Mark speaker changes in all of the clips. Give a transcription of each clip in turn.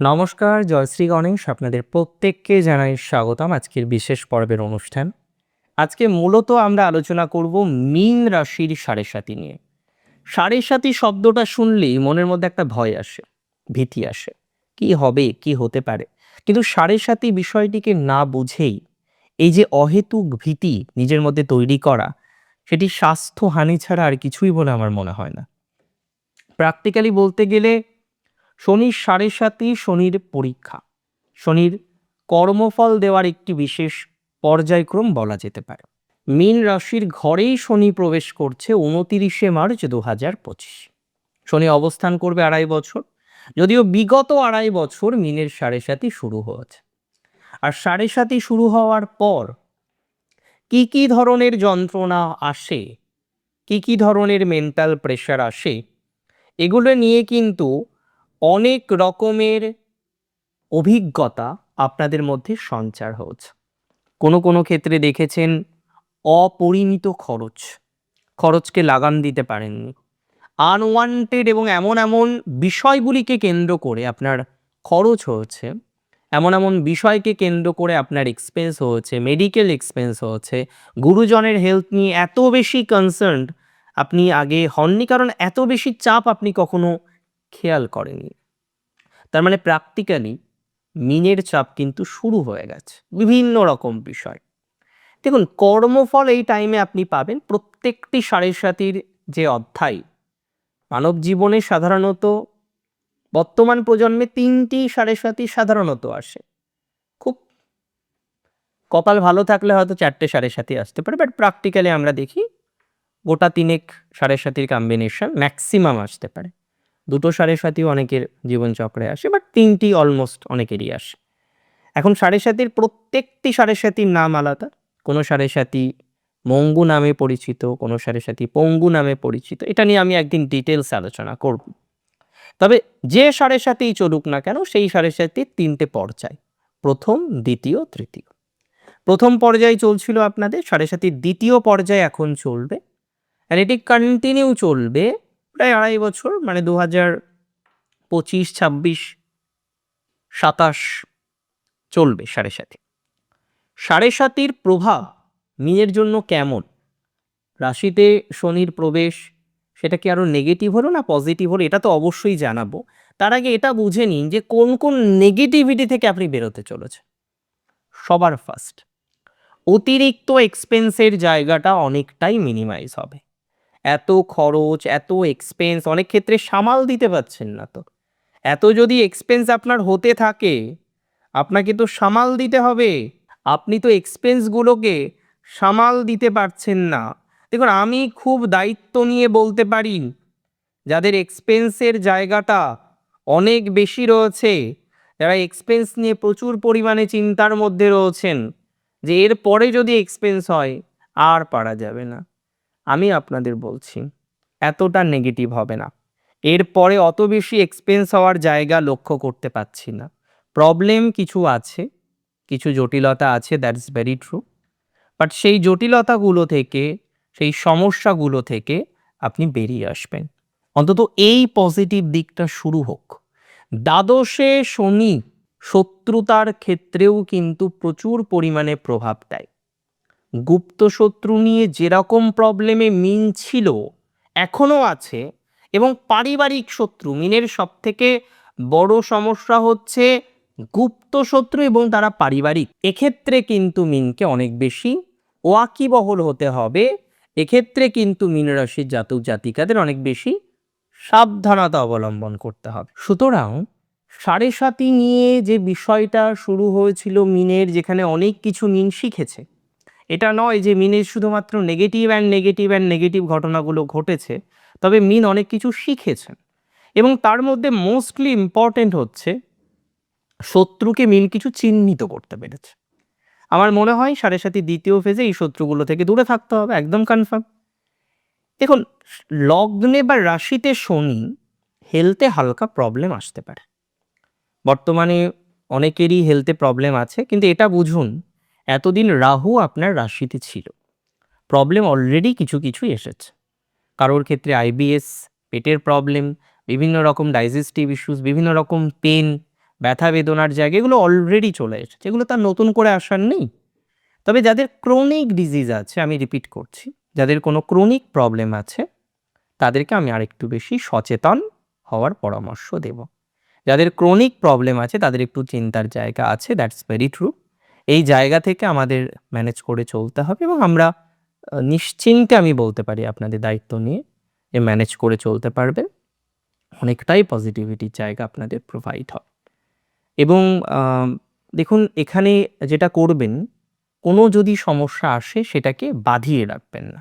Speaker 1: নমস্কার, জয়শ্রী গণেশ আপনাদের প্রত্যেককে জানাই স্বাগতম আজকের বিশেষ পর্বের অনুষ্ঠান। আজকে মূলত আমরা আলোচনা করব মীন রাশির সাড়ে সাতি নিয়ে। সাড়ে সাতি শব্দটা শুনলেই মনের মধ্যে একটা ভয় আসে, ভীতি আসে। কি হবে, কি হতে পারে? কিন্তু সাড়ে সাতি বিষয়টিকে না বুঝেই এই যে অহেতুক ভীতি নিজের মধ্যে তৈরি করা, সেটি স্বাস্থ্যহানি ছাড়া আর কিছুই বলে আমার মনে হয় না। প্র্যাকটিক্যালি বলতে গেলে শনির সাড়ে সাতই শনির পরীক্ষা। শনির কর্মফল দেওয়ার একটি বিশেষ পর্যায়ক্রম বলা যেতে পারে। মীন রাশির ঘরেই শনি প্রবেশ করছে উনতিরিশে মার্চ দু হাজার পঁচিশ। শনি অবস্থান করবে আড়াই বছর, যদিও বিগত আড়াই বছর মিনের সাড়ে সাতই শুরু হয়েছে। আর সাড়ে সাতই শুরু হওয়ার পর কি কি ধরনের যন্ত্রণা আসে, কি কি ধরনের মেন্টাল প্রেশার আসে, এগুলো নিয়ে কিন্তু অনেক রকমের অভিজ্ঞতা আপনাদের মধ্যে সঞ্চার হচ্ছে। কোনো কোনো ক্ষেত্রে দেখেছেন অপরিমিত খরচ, খরচকে লাগাম দিতে পারেননি। আনওয়ান্টেড এবং এমন এমন বিষয়গুলিকে কেন্দ্র করে আপনার খরচ হয়েছে, এমন এমন বিষয়কে কেন্দ্র করে আপনার এক্সপেন্স হয়েছে মেডিকেল এক্সপেন্স হয়েছে, গুরুজনের হেলথ নিয়ে এত বেশি কনসার্ন আপনি আগে হননি, কারণ এত বেশি চাপ আপনি কখনো খেয়াল করেনি। তার মানে প্র্যাকটিক্যালি মিনের চাপ কিন্তু শুরু হয়ে গেছে, বিভিন্ন রকম বিষয়। দেখুন, কর্মফল এই টাইমে আপনি পাবেন প্রত্যেকটি সাড়ে সাতির যে অধ্যায়, মানব জীবনে সাধারণত বর্তমান প্রজন্মে তিনটি সাড়ে সাতি সাধারণত আসে। খুব কপাল ভালো থাকলে হয়তো চারটে সাড়ে সাতি আসতে পারে বাট প্র্যাকটিক্যালি আমরা দেখি গোটা তিনেক সাড়ে সাতির কম্বিনেশন ম্যাক্সিমাম আসতে পারে। দুটো সাড়ে সাতিও অনেকের জীবনচক্রে আসে বাট তিনটি অলমোস্ট অনেকেরই আসে। এখন সাড়ে সাতির প্রত্যেকটি সাড়ে সাতির নাম আলাদা। কোনো সাড়ে সাতি মঙ্গু নামে পরিচিত, কোনো সাড়ে সাতি পঙ্গু নামে পরিচিত, এটা নিয়ে আমি একদিন ডিটেলস আলোচনা করব। তবে যে সাড়ে সাতিই চলুক না কেন, সেই সাড়ে সাতির তিনটে পর্যায়। প্রথম, দ্বিতীয়, তৃতীয়। প্রথম পর্যায়ে চলছিল আপনাদের, সাড়ে সাতির দ্বিতীয় পর্যায়ে এখন চলবে। আর এটি কন্টিনিউ চলবে প্রায় আড়াই বছর মানে দু হাজার পঁচিশ, ছাব্বিশ, সাতাশ চলবে সাড়ে সাথে সাড়ে সাতির প্রভাব মিনের জন্য কেমন? রাশিতে শনির প্রবেশ, সেটা কি আরও নেগেটিভ হলো না পজিটিভ হলো? এটা তো অবশ্যই জানাব। তার আগে এটা বুঝে নিন যে কোন কোন নেগেটিভিটি থেকে আপনি বেরোতে চলেছে সবার ফার্স্ট অতিরিক্ত এক্সপেন্সের জায়গাটা অনেকটাই মিনিমাইজ হবে। এত খরচ, এত এক্সপেন্স অনেক ক্ষেত্রে সামাল দিতে পারছেন না তো। এত যদি এক্সপেন্স আপনার হতে থাকে, আপনাকে তো সামাল দিতে হবে। আপনি তো এক্সপেন্সগুলোকে সামাল দিতে পারছেন না। দেখুন, আমি খুব দায়িত্ব নিয়ে বলতে পারি, যাদের এক্সপেন্সের জায়গাটা অনেক বেশি রয়েছে, যারা এক্সপেন্স নিয়ে প্রচুর পরিমাণে চিন্তার মধ্যে রয়েছেন, যে এর পরে যদি এক্সপেন্স হয়, আর পারা যাবে না। আমি আপনাদের বলছি, এতটা নেগেটিভ হবে না। এরপরে অত বেশি এক্সপেন্স হওয়ার জায়গা লক্ষ্য করতে পারছি না। প্রবলেম কিছু আছে, কিছু জটিলতা আছে দ্যাটস ভেরি ট্রু বাট সেই জটিলতাগুলো থেকে, সেই সমস্যাগুলো থেকে আপনি বেরিয়ে আসবেন। অন্তত এই পজিটিভ দিকটা শুরু হোক। দ্বাদশে শনি শত্রুতার ক্ষেত্রেও কিন্তু প্রচুর পরিমাণে প্রভাব দেয়। গুপ্ত শত্রু নিয়ে যেরকম প্রবলেমে মিন ছিল এখনও আছে এবং পারিবারিক শত্রু। মিনের সব থেকে বড় সমস্যা হচ্ছে গুপ্ত শত্রু এবং তারা পারিবারিক। এক্ষেত্রে কিন্তু মিনকে অনেক বেশি ওয়াকিবহল হতে হবে। এক্ষেত্রে কিন্তু মীন রাশির জাতক জাতিকাদের অনেক বেশি সাবধানতা অবলম্বন করতে হবে। সুতরাং সাড়ে সাতি নিয়ে যে বিষয়টা শুরু হয়েছিল মিনের, যেখানে অনেক কিছু মিন শিখেছে এটা নয় যে মিনের শুধুমাত্র negative and negative and negative ঘটনাগুলো ঘটেছে, তবে মিন অনেক কিছু শিখেছেন। এবং তার মধ্যে মোস্টলি ইম্পর্টেন্ট হচ্ছে শত্রুকে মিন কিছু চিহ্নিত করতে পেরেছে। আমার মনে হয় সাড়ে সাথে দ্বিতীয় ফেজে এই শত্রুগুলো থেকে দূরে থাকতে হবে, একদম কনফার্ম দেখুন, লগ্নে বা রাশিতে শনি হেলথে হালকা প্রবলেম আসতে পারে। বর্তমানে অনেকেরই হেলথে প্রবলেম আছে, কিন্তু এটা বুঝুন এতদিন রাহু আপনার রাশিতে ছিল। প্রবলেম অলরেডি কিছু কিছু এসেছে। কারোর ক্ষেত্রে আইবিএস পেটের প্রবলেম বিভিন্ন রকম ডাইজেস্টিভ ইস্যুস বিভিন্ন রকম পেন ব্যথা বেদনার জায়গা, এগুলো অলরেডি চলে এসেছে। এগুলো তার নতুন করে আসার নেই। তবে যাদের ক্রনিক ডিজিজ আছে, আমি রিপিট করছি, যাদের কোনো ক্রনিক প্রবলেম আছে, তাদেরকে আমি আরেকটু বেশি সচেতন হওয়ার পরামর্শ দেব। যাদের ক্রনিক প্রবলেম আছে, তাদের একটু চিন্তার জায়গা আছে দ্যাটস ভেরি ট্রু এই জায়গা থেকে আমাদের ম্যানেজ করে চলতে হবে এবং আমরা নিশ্চিন্তে আমি বলতে পারি আপনাদের দায়িত্ব নিয়ে যে ম্যানেজ করে চলতে পারবে অনেকটাই পজিটিভিটির জায়গা আপনাদের প্রোভাইড হয়। এবং দেখুন, এখানে যেটা করবেন, কোনো যদি সমস্যা আসে সেটাকে বাঁধিয়ে রাখবেন না।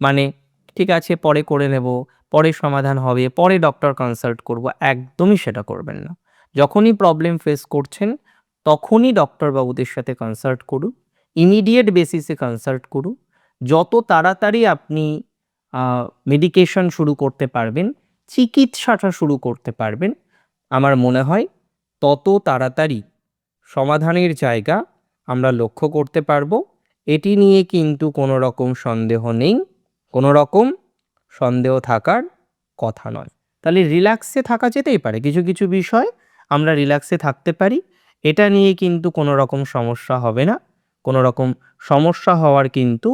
Speaker 1: মানে ঠিক আছে, পরে করে নেব, পরে সমাধান হবে, পরে ডক্টর কনসাল্ট করব, একদমই সেটা করবেন না। যখনই প্রবলেম ফেস করছেন তখনই ডক্টরবাবুদের সাথে কনসাল্ট করুন ইমিডিয়েট বেসিসে কনসাল্ট করুন। যত তাড়াতাড়ি আপনি মেডিকেশন শুরু করতে পারবেন, চিকিৎসাটা শুরু করতে পারবেন, আমার মনে হয় তত তাড়াতাড়ি সমাধানের জায়গা আমরা লক্ষ্য করতে পারব। এটি নিয়ে কিন্তু কোনো রকম সন্দেহ নেই, কোনো রকম সন্দেহ থাকার কথা নয়। তাহলে রিল্যাক্সে থাকা যেতেই পারে। কিছু কিছু বিষয় আমরা রিল্যাক্সে থাকতে পারি। এটা নিয়ে কিন্তু কোনো রকম সমস্যা হবে না। কোনো রকম সমস্যা হওয়ার কিন্তু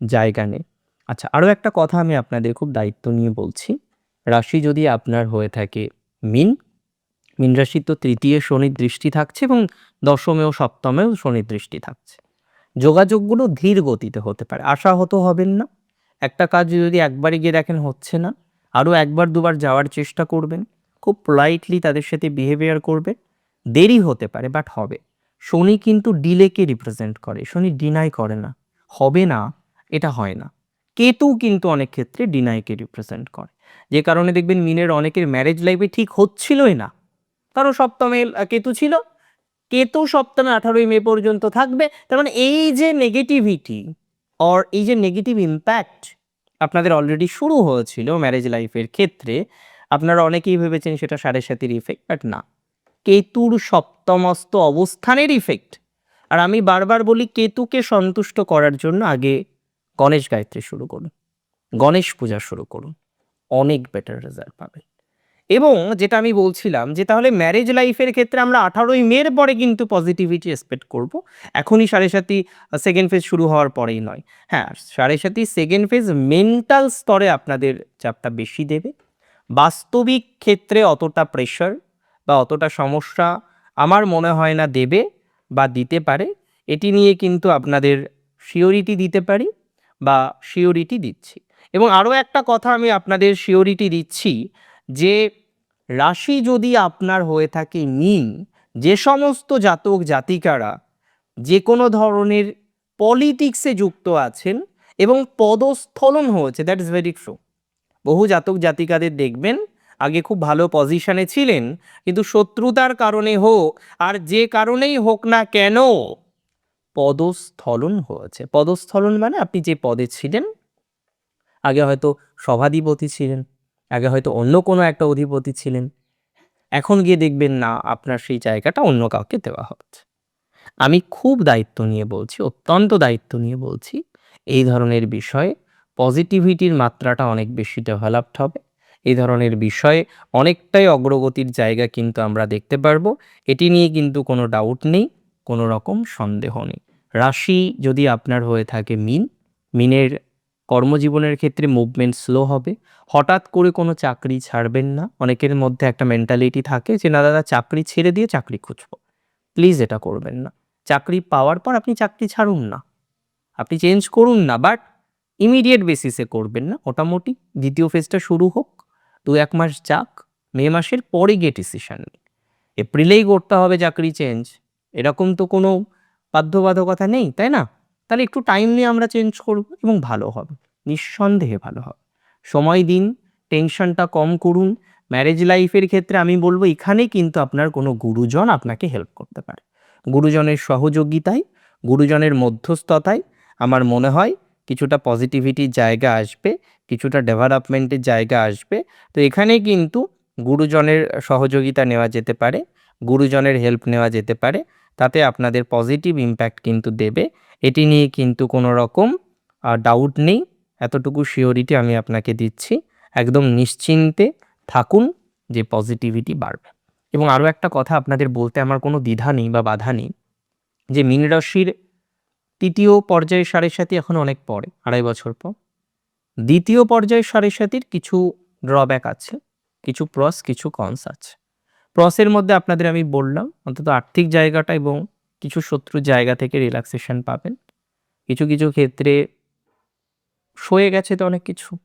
Speaker 1: জায়গা নেই। আচ্ছা আরও একটা কথা আমি আপনাদের খুব দায়িত্ব নিয়ে বলছি। রাশি যদি আপনার হয়ে থাকে মিন মিন রাশির তো তৃতীয় শনির দৃষ্টি থাকছে এবং দশমেও সপ্তমেও শনির দৃষ্টি থাকছে। যোগাযোগগুলো ধীর গতিতে হতে পারে, আশাহত হবেন না। একটা কাজ যদি একবারে গিয়ে দেখেন হচ্ছে না, আরও একবার দুবার যাওয়ার চেষ্টা করবেন। খুব পোলাইটলি তাদের সাথে বিহেভিয়ার করবে দেরি হতে পারে বাট হবে। শনি কিন্তু ডিলেকে রিপ্রেজেন্ট করে, শনি ডিনাই করে না। হবে না, এটা হয় না। কেতু কিন্তু অনেক ক্ষেত্রে ডিনাইকে রিপ্রেজেন্ট করে। যে কারণে দেখবেন মিনের অনেকের ম্যারেজ লাইফে ঠিক হচ্ছিলই না। কারণ সপ্তমে কেতু ছিল, কেতু সপ্তমে আঠারোই মে পর্যন্ত থাকবে। তার মানে এই যে নেগেটিভিটি অর এই যে নেগেটিভ ইম্প্যাক্ট আপনাদের অলরেডি শুরু হয়েছিল ম্যারেজ লাইফের ক্ষেত্রে, আপনারা অনেকেই ভেবেছেন সেটা সাড়ে সাতির ইফেক্ট বাট না। কেতুর সপ্তমস্ত অবস্থানের ইফেক্ট আর আমি বারবার বলি কেতুকে সন্তুষ্ট করার জন্য আগে গণেশ গায়ত্রী শুরু করুন। গণেশ পূজা শুরু করুন। অনেক বেটার রেজাল্ট পাবেন। এবং যেটা আমি বলছিলাম যে তাহলে ম্যারেজ লাইফের ক্ষেত্রে আমরা আঠারোই মের পরে কিন্তু পজিটিভিটি এক্সপেক্ট করব। এখনই সাড়ে সাথী সেকেন্ড ফেজ শুরু হওয়ার পরেই নয়। হ্যাঁ সাড়ে সাথী সেকেন্ড ফেজ মেন্টাল স্তরে আপনাদের চাপটা বেশি দেবে। বাস্তবিক ক্ষেত্রে অতটা প্রেশার বা অতটা সমস্যা আমার মনে হয় না দেবে বা দিতে পারে। এটি নিয়ে কিন্তু আপনাদের শিওরিটি দিতে পারি বা শিওরিটি দিচ্ছি। এবং আরও একটা কথা আমি আপনাদের শিওরিটি দিচ্ছি যে, রাশি যদি আপনার হয়ে থাকে মিন, যে সমস্ত জাতক জাতিকারা যে কোনো ধরনের পলিটিক্সে যুক্ত আছেন এবং পদস্থলন হয়েছে দ্যাট ইজ ভেরি ট্রু বহু জাতক জাতিকাদের দেখবেন আগে খুব ভালো পজিশনে ছিলেন, কিন্তু শত্রুতার কারণে হোক, আর যে কারণেই হোক না কেন, পদস্থলন হয়েছে। পদস্থলন মানে আপনি যে পদে ছিলেন, আগে হয়তো সভাধিপতি ছিলেন, আগে হয়তো অন্য কোনো একটা অধিপতি ছিলেন, এখন গিয়ে দেখবেন না, আপনার সেই জায়গাটা অন্য কাউকে দেওয়া হচ্ছে। আমি খুব দায়িত্ব নিয়ে বলছি, অত্যন্ত দায়িত্ব নিয়ে বলছি, এই ধরনের বিষয়ে পজিটিভিটির মাত্রাটা অনেক বেশি ডেভেলপড হবে। এই ধরনের বিষয়ে অনেকটাই অগ্রগতির জায়গা কিন্তু আমরা দেখতে পারব। এটি নিয়ে কিন্তু কোনো ডাউট নেই, কোনো রকম সন্দেহ নেই। রাশি যদি আপনার হয়ে থাকে মিন, মিনের কর্মজীবনের ক্ষেত্রে মুভমেন্ট স্লো হবে। হঠাৎ করে কোনো চাকরি ছাড়বেন না। অনেকের মধ্যে একটা মেন্টালিটি থাকে যে, না দাদা, চাকরি ছেড়ে দিয়ে চাকরি খুঁজবো। প্লিজ এটা করবেন না। চাকরি পাওয়ার পর আপনি চাকরি ছাড়ুন না। আপনি চেঞ্জ করুন না বাট ইমিডিয়েট বেসিসে করবেন না। মোটামুটি দ্বিতীয় ফেজটা শুরু হোক। দু এক মাস যাক, মে মাসের পরে গিয়ে ডিসিশন নিন এপ্রিলেই করতে হবে চাকরি চেঞ্জ এরকম তো কোনো বাধ্যবাধকতা নেই, তাই না? তাহলে একটু টাইম নিয়ে আমরা চেঞ্জ করব এবং ভালো হবে। নিঃসন্দেহে ভালো হবে। সময় দিন টেনশনটা কম করুন। ম্যারেজ লাইফের ক্ষেত্রে আমি বলব, এখানে কিন্তু আপনার কোনো গুরুজন আপনাকে হেল্প করতে পারে। গুরুজনের সহযোগিতায়, গুরুজনের মধ্যস্থতায়, আমার মনে হয় কিছুটা পজিটিভিটির জায়গা আসবে, কিছুটা ডেভেলপমেন্টের জায়গা আসবে। তো এখানে কিন্তু গুরুজনের সহযোগিতা নেওয়া যেতে পারে, গুরুজনের হেল্প নেওয়া যেতে পারে, তাতে আপনাদের পজিটিভ ইম্প্যাক্ট কিন্তু দেবে। এটি নিয়ে কিন্তু কোনো রকম ডাউট নেই, এতটুকু শিওরিটি আমি আপনাকে দিচ্ছি। একদম নিশ্চিন্তে থাকুন যে পজিটিভিটি বাড়বে। এবং আরও একটা কথা আপনাদের বলতে আমার কোনো দ্বিধা নেই বা বাধা নেই, যে মীন রাশির তৃতীয় পর্যায়ের সাড়ে সাথী এখন অনেক পরে, আড়াই বছর পর। দ্বিতীয় পর্যায়ের সাড়ে সাথীর কিছু ড্রব্যাক আছে, কিছু প্রস কিছু কনস আছে। প্রসের মধ্যে আপনাদের আমি বললাম, অন্তত আর্থিক জায়গাটা এবং কিছু শত্রুর জায়গা থেকে রিল্যাক্সেশন পাবেন। কিছু কিছু ক্ষেত্রে সয়ে গেছে তো অনেক কিছু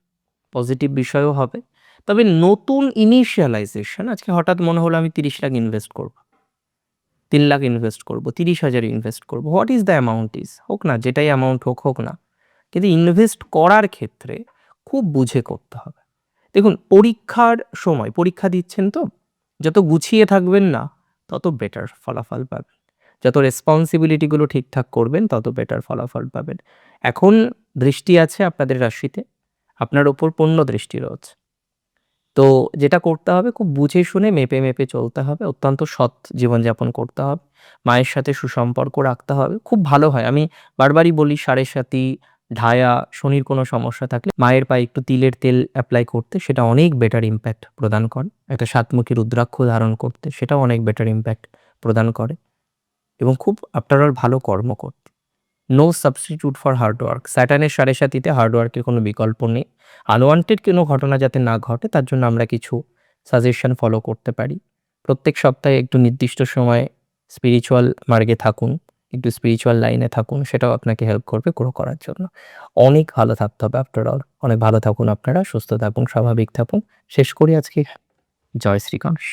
Speaker 1: পজিটিভ বিষয়ও হবে। তবে নতুন ইনিশিয়ালাইজেশন আজকে হঠাৎ মনে হলো আমি তিরিশ লাখ ইনভেস্ট করব। তিন লাখ ইনভেস্ট করব, তিরিশ হাজার ইনভেস্ট করব। What is the amount is হোক না, যেটাই অ্যামাউন্ট হোক হোক না। কিন্তু ইনভেস্ট করার ক্ষেত্রে খুব বুঝে করতে হবে। দেখুন, পরীক্ষার সময়, পরীক্ষা দিচ্ছেন তো, যত গুছিয়ে থাকবেন না, তত বেটার ফলাফল পাবেন। যত রেসপন্সিবিলিটিগুলো ঠিকঠাক করবেন, তত বেটার ফলাফল পাবেন। এখন দৃষ্টি আছে আপনাদের রাশিতে, আপনার ওপর পূর্ণ দৃষ্টি রয়েছে। তো যেটা করতে হবে খুব বুঝে শুনে মেপে মেপে চলতে হবে, অত্যন্ত সৎ জীবনযাপন করতে হবে, মায়ের সাথে সুসম্পর্ক রাখতে হবে, খুব ভালো হয়। আমি বারবারই বলি সাড়ে সাথী ঢায়া শনির কোনো সমস্যা থাকলে মায়ের পায়ে একটু তিলের তেল অ্যাপ্লাই করতে সেটা অনেক বেটার ইম্প্যাক্ট প্রদান করে। একটা সাতমুখী রুদ্রাক্ষ ধারণ করতে সেটাও অনেক বেটার ইম্প্যাক্ট প্রদান করে এবং খুব আফটার অল ভালো কর্ম করতে। No substitute for hard work স্যাটার্নের সাড়ে সাথীতে হার্ডওয়ার্কের কোনো বিকল্প নেই। আনওয়ান্টেড কোনো ঘটনা যাতে না ঘটে, তার জন্য আমরা কিছু সাজেশন ফলো করতে পারি। প্রত্যেক সপ্তাহে একটু নির্দিষ্ট সময় স্পিরিচুয়াল মার্গে থাকুন, একটু স্পিরিচুয়াল লাইনে থাকুন, সেটাও আপনাকে হেল্প করবে গ্রো করার জন্য। অনেক ভালো থাকতে হবে আফটার অল অনেক ভালো থাকুন আপনারা, সুস্থ থাকুন, স্বাভাবিক থাকুন। শেষ করি আজকে। জয় শ্রীকংস